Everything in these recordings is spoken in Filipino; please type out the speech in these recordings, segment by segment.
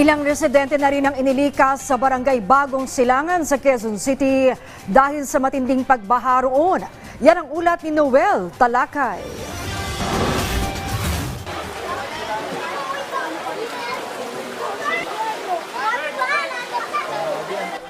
Ilang residente na rin ang inilikas sa barangay Bagong Silangan sa Quezon City dahil sa matinding pagbaha roon. Yan ang ulat ni Noel Talakay.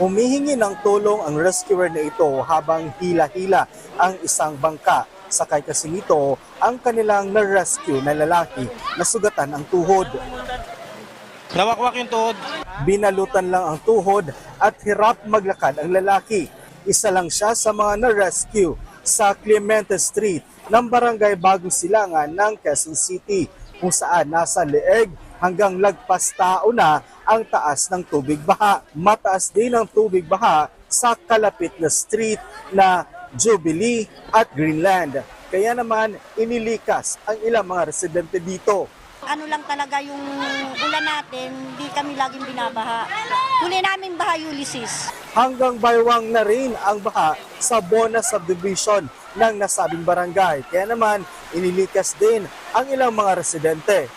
Humihingi ng tulong ang rescuer na ito habang hila-hila ang isang bangka. Sakay kasi nito ang kanilang na-rescue na lalaki na sugatan ang tuhod. Nawakwak yung tuhod. Binalutan lang ang tuhod at hirap maglakad ang lalaki. Isa lang siya sa mga na-rescue sa Clemente Street ng Barangay Bagong Silangan ng Quezon City kung saan nasa leeg hanggang lagpas tao na ang taas ng tubig baha. Mataas din ang tubig baha sa kalapit na street na Jubilee at Greenland. Kaya naman inilikas ang ilang mga residente dito. Ano lang talaga yung ulan natin, di kami laging binabaha. Huli namin baha Ulysses. hanggang baywang na rin ang baha sa Bona Subdivision ng nasabing barangay. Kaya naman, inilikas din ang ilang mga residente.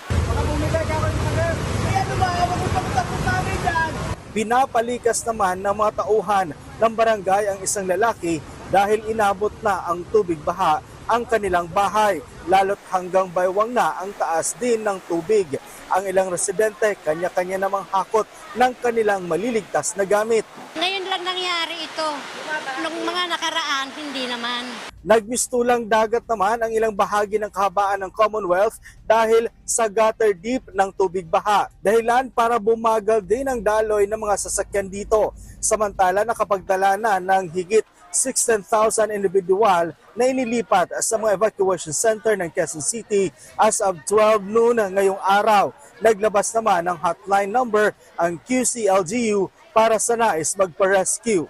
Pinapalikas naman ng mga tauhan ng barangay ang isang lalaki dahil inabot na ang tubig baha ang kanilang bahay, lalo't hanggang baywang na ang taas din ng tubig. Ang ilang residente, kanya-kanya namang hakot ng kanilang maliligtas na gamit. Ngayon lang nangyari ito. Nung mga nakaraan, hindi naman. Nagmistulang dagat naman ang ilang bahagi ng kahabaan ng Commonwealth dahil sa gutter deep ng tubig baha. Dahilan para bumagal din ang daloy ng mga sasakyan dito. Samantala nakapagdala na ng higit 16,000 individual na inilipat sa mga evacuation center ng Quezon City as of 12 noon ngayong araw. Naglabas naman ng hotline number ang QCLGU para sa nais magpa-rescue.